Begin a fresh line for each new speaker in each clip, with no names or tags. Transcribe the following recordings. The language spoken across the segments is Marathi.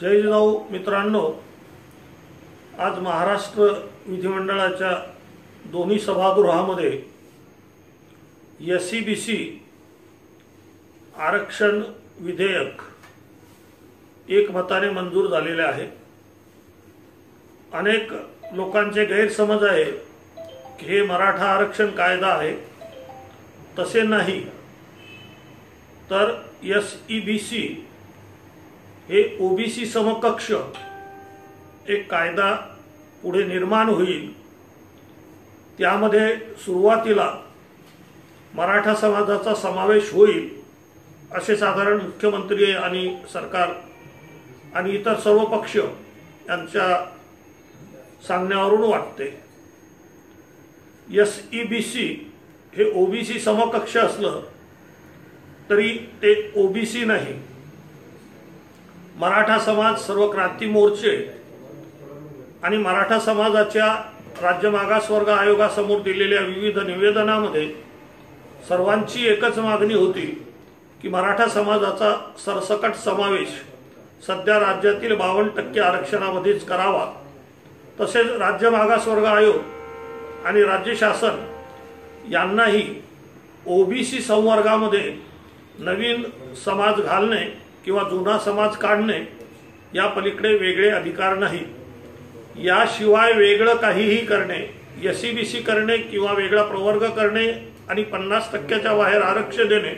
जय जिजाऊ मित्रांनो आज महाराष्ट्र विधिमंडळाच्या दोन्ही सभागृहामध्ये एस सी बी सी आरक्षण विधेयक एकमताने मंजूर झालेले आहे. अनेक लोकांचे गैरसमज आहे की हे मराठा आरक्षण कायदा आहे. तसे नाही तर एस ई बी सी हे ओबीसी समकक्ष एक कायदा पुढे निर्माण होईल. त्यामध्ये सुरुवातीला मराठा समाजाचा समावेश होईल असे साधारण मुख्यमंत्री आणि सरकार आणि इतर सर्व पक्ष यांच्या सांगण्यावरून वाटते. एस ई बी सी हे ओबीसी समकक्ष असलं तरी ते ओबीसी नाही. मराठा समाज सर्व क्रांती मोर्चे आणि मराठा समाजाच्या राज्य मागासवर्ग आयोगासमोर दिलेल्या विविध निवेदनामध्ये सर्वांची एकच मागणी होती की मराठा समाजाचा सरसकट समावेश सध्या राज्यातील बावन्न टक्के आरक्षणामध्येच करावा. तसेच राज्य मागासवर्ग आयोग आणि राज्य शासन यांनाही ओबीसी संवर्गामध्ये नवीन समाज घालणे किंवा जुना समाज काढणे या पलीकडे वेगळे अधिकार नाही. याशिवाय वेगळं काहीही करणे एसीबीसी बी सी करणे किंवा वेगळा प्रवर्ग करणे आणि पन्नास टक्क्याच्या बाहेर आरक्षण देणे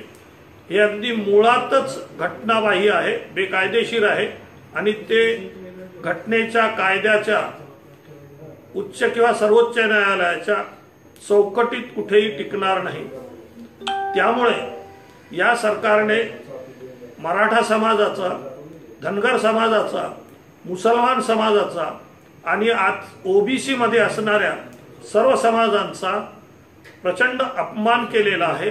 हे अगदी मुळातच घटनाबाह्य आहे बेकायदेशीर आहे आणि ते घटनेच्या कायद्याच्या उच्च किंवा सर्वोच्च न्यायालयाच्या चौकटीत कुठेही टिकणार नाही. त्यामुळे या सरकारने मराठा समाजाचा धनगर समाजाचा मुसलमान समाजाचा आणि आज ओ बी सीमध्ये असणाऱ्या सर्व समाजांचा प्रचंड अपमान केलेला आहे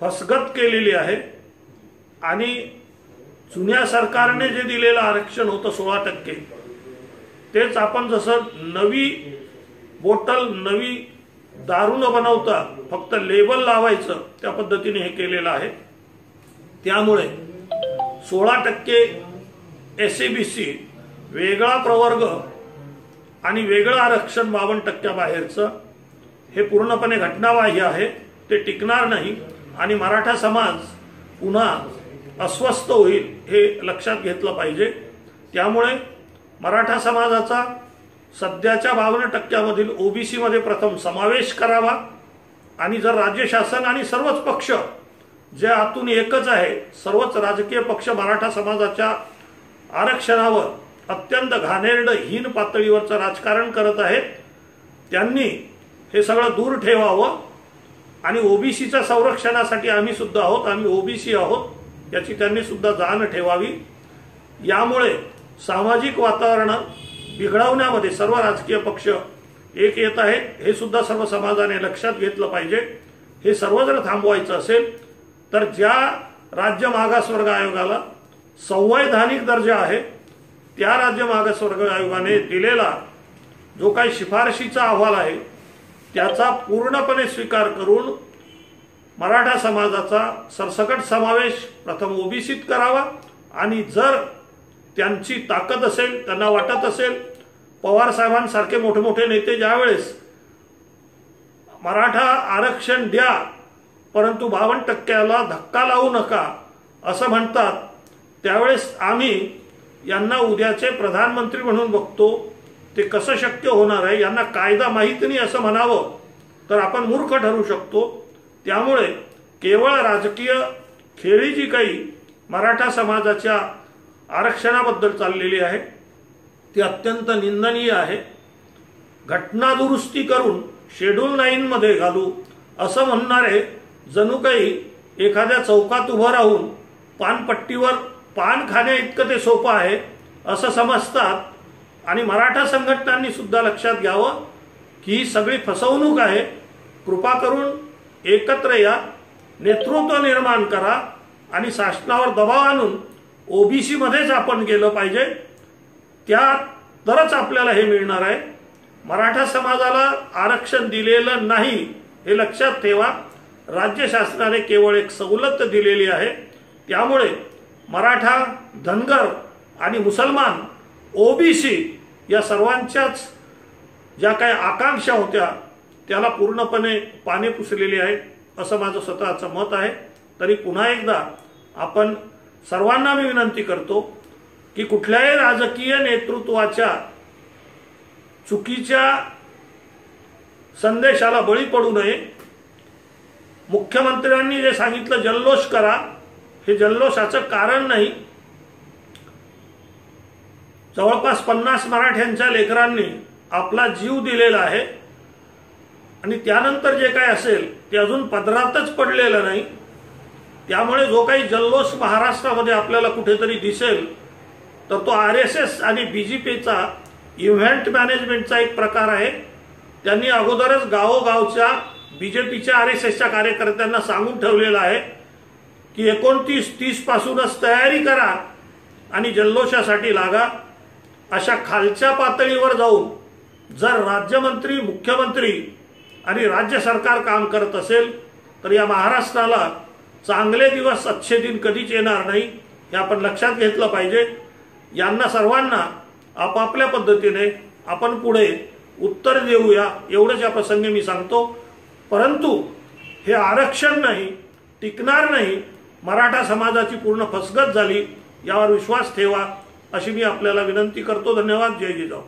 फसगत केलेली आहे आणि जुन्या सरकारने जे दिलेलं आरक्षण होतं सोळा टक्के तेच आपण जसं नवी बोटल नवी दारू न बनवता फक्त लेबल लावायचं त्या पद्धतीने हे केलेलं आहे. त्यामुळे सोळा टक्के एस सी बी सी वेगळा प्रवर्ग आणि वेगळं आरक्षण बावन्न टक्क्याबाहेरचं हे पूर्णपणे घटनाबाह्य आहे ते टिकणार नाही आणि मराठा समाज पुन्हा अस्वस्थ होईल हे लक्षात घेतलं पाहिजे. त्यामुळे मराठा समाजाचा सध्याच्या बावन्न टक्क्यामधील ओबीसीमध्ये प्रथम समावेश करावा आणि जर राज्य शासन आणि सर्वच पक्ष जे आतून एकच आहे सर्वच राजकीय पक्ष मराठा समाजाच्या आरक्षणावर अत्यंत घाणेरडं हीन पातळीवरचं राजकारण करत आहेत. त्यांनी हे सगळं दूर ठेवावं आणि ओबीसीच्या संरक्षणासाठी आम्ही सुद्धा आहोत आम्ही ओबीसी आहोत याची त्यांनी सुद्धा जाण ठेवावी. यामुळे सामाजिक वातावरण बिघडवण्यामध्ये सर्व राजकीय पक्ष एक येत आहेत. हे सुद्धा सर्व समाजाने लक्षात घेतलं पाहिजे. हे सर्व जर थांबवायचं असेल तर ज्या राज्य मागासवर्ग आयोगाला संवैधानिक दर्जा आहे त्या राज्य मागासवर्ग आयोगाने दिलेला जो काही शिफारशीचा अहवाल आहे त्याचा पूर्णपणे स्वीकार करून मराठा समाजाचा सरसकट समावेश प्रथम ओबीसीत करावा आणि जर त्यांची ताकद असेल त्यांना वाटत असेल पवार साहेबांसारखे मोठे मोठे नेते ज्यावेळेस मराठा आरक्षण द्या परंतु बावन्न टक्क्याला धक्का लावू नका असं म्हणतात. त्यावेळेस आम्ही यांना उद्याचे प्रधानमंत्री म्हणून बघतो. ते कसं शक्य होणार आहे यांना कायदा माहीत नाही असं म्हणावं तर आपण मूर्ख ठरू शकतो. त्यामुळे केवळ राजकीय खेळी जी काही मराठा समाजाच्या आरक्षणाबद्दल चाललेली आहे. ती अत्यंत निंदनीय आहे. घटना दुरुस्ती करून शेड्यूल नाईनमध्ये घालू असं म्हणणारे जणू काही एखाद्या चौकात उभं राहून पानपट्टीवर पान खाण्या इतकं ते सोपं आहे असं समजतात. आणि मराठा संघटनांनी सुद्धा लक्षात घ्यावं की ही सगळी फसवणूक आहे. कृपा करून एकत्र या नेतृत्व निर्माण करा आणि शासनावर दबाव आणून ओबीसीमध्येच आपण गेलं पाहिजे. त्या तरच आपल्याला हे मिळणार आहे. मराठा समाजाला आरक्षण दिलेलं नाही हे लक्षात ठेवा. राज्य शासनाने केवळ एक सवलत दिलेली आहे. त्यामुळे मराठा धनगर आणि मुसलमान ओबीसी या सर्वांच्याच ज्या काही आकांक्षा होत्या त्याला पूर्णपणे पाने पुसलेली आहे असं माझं स्वतःचं मत आहे. तरी पुन्हा एकदा आपण सर्वांना मी विनंती करतो की कुठल्याही राजकीय नेतृत्वाच्या चुकीच्या संदेशाला बळी पडू नये. मुख्यमंत्र्यांनी जे सांगितलं जल्लोष करा. हे जल्लोषाचं कारण नाही. जवळपास पन्नास मराठ्यांच्या लेकरांनी आपला जीव दिलेला आहे. आणि त्यानंतर जे काय असेल ते अजून पदरातच पडलेलं नाही. त्यामुळे जो काही जल्लोष महाराष्ट्रामध्ये आपल्याला कुठेतरी दिसेल तर तो आर एस एस आणि बी जे पीचा इव्हेंट मॅनेजमेंटचा एक प्रकार आहे. त्यांनी अगोदरच गावोगावच्या बी जे पीच्या आर एस एसच्या कार्यकर्त्यांना सांगून ठेवलेलं आहे की एकोणतीस तीस पासूनच तयारी करा आणि जल्लोषासाठी लागा. अशा खालच्या पातळीवर जाऊन जर राज्यमंत्री मुख्यमंत्री आणि राज्य सरकार काम करत असेल तर या महाराष्ट्राला चांगले दिवस अच्छे दिन कधीच येणार नाही हे आपण लक्षात घेतलं पाहिजे. यांना सर्वांना आपापल्या पद्धतीने आपण पुढे उत्तर देऊया एवढंच या प्रसंगी मी सांगतो. परंतु हे आरक्षण नाही टिकणार नाही मराठा समाजाची पूर्ण फसगत झाली यावर विश्वास ठेवा अशी मी आपल्याला विनंती करतो. धन्यवाद. जय जिजाऊ.